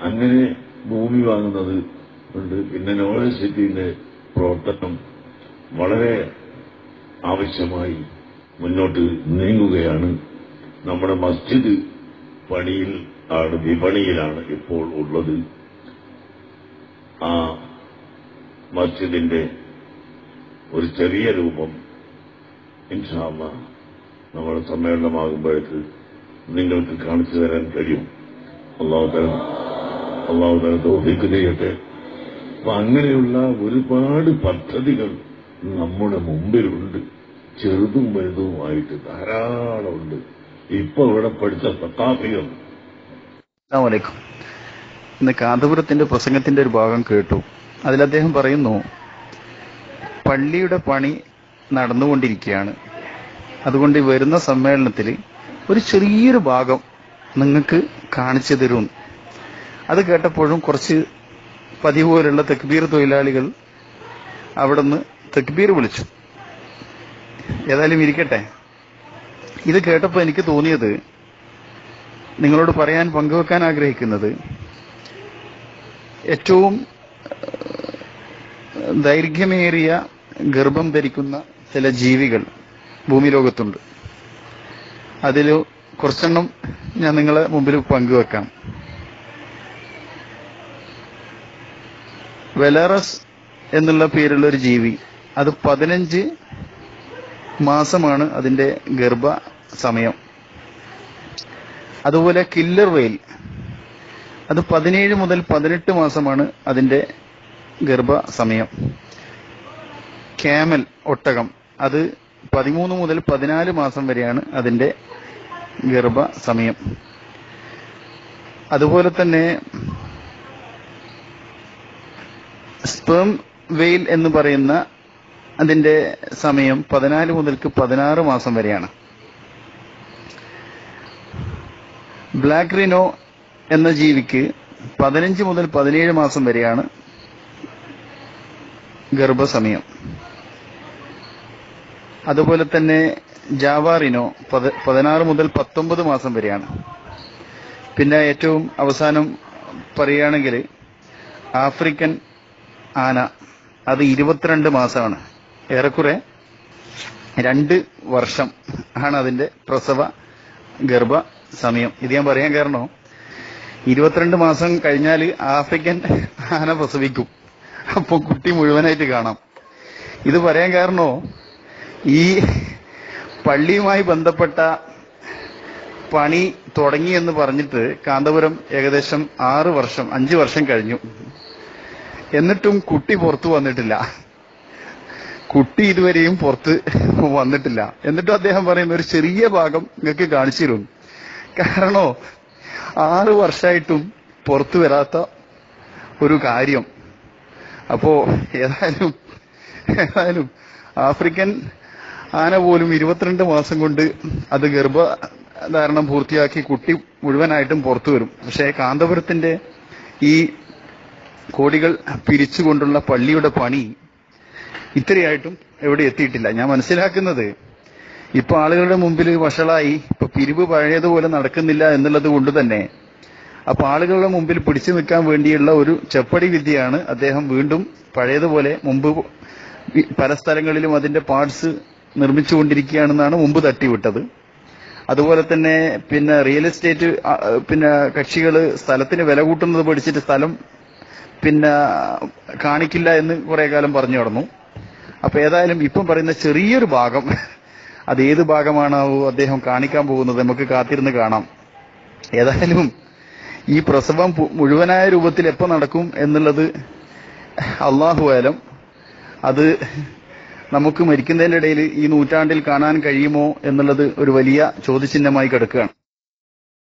അങ്ങനെ ഭൂമി വാങ്ങുന്നത് ഉണ്ട് പിന്നെ സിറ്റിന്റെ പ്രവർത്തനം വളരെ ആവശ്യമായി മുന്നോട്ട് നീങ്ങുകയാണ്. നമ്മുടെ മസ്ജിദ് പണിയിൽ ആണ് വിപണിയിലാണ് ഇപ്പോൾ ഉള്ളത്. ആ മസ്ജിദിന്റെ ഒരു ചെറിയ രൂപം ഇൻഷാമ നമ്മുടെ സമ്മേളനമാകുമ്പോഴേക്ക് നിങ്ങൾക്ക് കാണിച്ചു തരാൻ കഴിയും. അള്ളാഹു തരം അള്ളാഹു തന്നെ തോഫിക്ക് ചെയ്യട്ടെ അപ്പൊ അങ്ങനെയുള്ള ഒരുപാട് പദ്ധതികൾ നമ്മുടെ മുമ്പിലുണ്ട്. ചെറുതും വലുതുമായിട്ട് ധാരാളമുണ്ട് ഇപ്പൊ ഇവിടെ പഠിച്ച സത്താഫികൾ ഇന്ന് കാന്തപുരത്തിന്റെ പ്രസംഗത്തിന്റെ ഒരു ഭാഗം കേട്ടു. അതിൽ അദ്ദേഹം പറയുന്നു പള്ളിയുടെ പണി നടന്നുകൊണ്ടിരിക്കുകയാണ്. അതുകൊണ്ട് വരുന്ന സമ്മേളനത്തിൽ ഒരു ചെറിയൊരു ഭാഗം നിങ്ങൾക്ക് കാണിച്ചു തരും അത് കേട്ടപ്പോഴും കുറച്ച് പതിവ് പോലുള്ള തെക്ബീർ തൊഴിലാളികൾ അവിടുന്ന് തെക്ബീർ വിളിച്ചു. ഏതായാലും ഇരിക്കട്ടെ. ഇത് കേട്ടപ്പോൾ എനിക്ക് തോന്നിയത് നിങ്ങളോട് പറയാൻ പങ്കുവെക്കാൻ ആഗ്രഹിക്കുന്നത് ഏറ്റവും ദൈർഘ്യമേറിയ ഗർഭം ധരിക്കുന്ന ചില ജീവികൾ ഭൂമി ലോകത്തുണ്ട്. അതിൽ കുറച്ചെണ്ണം ഞാൻ നിങ്ങളെ മുമ്പിൽ പങ്കുവെക്കാം. വെലറസ് എന്നുള്ള പേരുള്ള ഒരു ജീവി അത് പതിനഞ്ച് മാസമാണ് അതിന്റെ ഗർഭ സമയം അതുപോലെ കില്ലർ വെയിൽ അത് പതിനേഴ് മുതൽ പതിനെട്ട് മാസമാണ് അതിന്റെ ഗർഭ സമയം ക്യാമൽ ഒട്ടകം അത് പതിമൂന്ന് മുതൽ പതിനാല് മാസം വരെയാണ് അതിന്റെ ഗർഭ സമയം അതുപോലെ തന്നെ സ്പേം വെയിൽ എന്ന് പറയുന്ന അതിന്റെ സമയം പതിനാല് മുതൽക്ക് പതിനാറ് മാസം വരെയാണ്. ബ്ലാക്ക് റിനോ എന്ന ജീവിക്ക് പതിനഞ്ച് മുതൽ പതിനേഴ് മാസം വരെയാണ് ഗർഭസമയം. അതുപോലെ തന്നെ ജാവാറിനോ പത പതിനാറ് മുതൽ പത്തൊമ്പത് മാസം വരെയാണ്. പിന്നെ ഏറ്റവും അവസാനം പറയുകയാണെങ്കിൽ ആഫ്രിക്കൻ ആന. അത് ഇരുപത്തിരണ്ട് മാസമാണ് ഏറെക്കുറെ രണ്ട് വർഷം ആണ് അതിന്റെ പ്രസവ ഗർഭ സമയം. ഇത് ഞാൻ പറയാൻ കാരണം? ഇരുപത്തിരണ്ട് മാസം കഴിഞ്ഞാൽ ആഫ്രിക്കൻ ആന പ്രസവിക്കും. അപ്പോൾ കുട്ടി മുഴുവനായിട്ട് കാണാം. ഇത് പറയാൻ കാരണോ? ഈ പള്ളിയുമായി ബന്ധപ്പെട്ട പണി തുടങ്ങി എന്ന് പറഞ്ഞിട്ട് കാന്തപുരം ഏകദേശം ആറ് വർഷം അഞ്ച് വർഷം കഴിഞ്ഞു. എന്നിട്ടും കുട്ടി പുറത്തു വന്നിട്ടില്ല. കുട്ടി ഇതുവരെയും പുറത്ത് വന്നിട്ടില്ല. എന്നിട്ടും അദ്ദേഹം പറയുന്ന ഒരു ചെറിയ ഭാഗം നിങ്ങൾക്ക് കാണിച്ചിരുന്നു കാരണോ ആറ് വർഷമായിട്ടും പുറത്തു വരാത്ത ഒരു കാര്യം. അപ്പോ ഏതായാലും ഏതായാലും ആഫ്രിക്കൻ ആന പോലും ഇരുപത്തിരണ്ട് മാസം കൊണ്ട് അത് ഗർഭധാരണം പൂർത്തിയാക്കി കുട്ടി മുഴുവനായിട്ടും പുറത്തു വരും. പക്ഷേ കാന്തപുരത്തിന്റെ ഈ കോടികൾ പിരിച്ചുകൊണ്ടുള്ള പള്ളിയുടെ പണി ഇത്രയായിട്ടും എവിടെ എത്തിയിട്ടില്ല. ഞാൻ മനസ്സിലാക്കുന്നത് ഇപ്പൊ ആളുകളുടെ മുമ്പിൽ വഷളായി ഇപ്പൊ പിരിവ് പഴയതുപോലെ നടക്കുന്നില്ല എന്നുള്ളത് കൊണ്ട് തന്നെ അപ്പൊ ആളുകളുടെ മുമ്പിൽ പിടിച്ചു നിൽക്കാൻ വേണ്ടിയുള്ള ഒരു ചെപ്പടി വിദ്യയാണ് അദ്ദേഹം വീണ്ടും പഴയതുപോലെ മുമ്പ് പല സ്ഥലങ്ങളിലും അതിന്റെ പാർട്സ് നിർമ്മിച്ചുകൊണ്ടിരിക്കുകയാണെന്നാണ് മുമ്പ് തട്ടിവിട്ടത്. അതുപോലെ തന്നെ പിന്നെ റിയൽ എസ്റ്റേറ്റ് പിന്നെ കക്ഷികൾ സ്ഥലത്തിന് വില കൂട്ടുന്നത് പഠിച്ചിട്ട് സ്ഥലം പിന്നെ കാണിക്കില്ല എന്ന് കുറെ കാലം പറഞ്ഞു കടന്നു അപ്പൊ ഏതായാലും ഇപ്പം പറയുന്ന ചെറിയൊരു ഭാഗം അത് ഏത് ഭാഗമാണാവോ അദ്ദേഹം കാണിക്കാൻ പോകുന്നത് നമുക്ക് കാത്തിരുന്ന് കാണാം. ഏതായാലും ഈ പ്രസവം മുഴുവനായ രൂപത്തിൽ എപ്പോ നടക്കും എന്നുള്ളത് അള്ളാഹുവാലം അത് നമുക്ക് മരിക്കുന്നതിന്റെ ഇടയിൽ ഈ നൂറ്റാണ്ടിൽ കാണാൻ കഴിയുമോ എന്നുള്ളത് ഒരു വലിയ ചോദ്യചിഹ്നമായി കിടക്കുകയാണ്.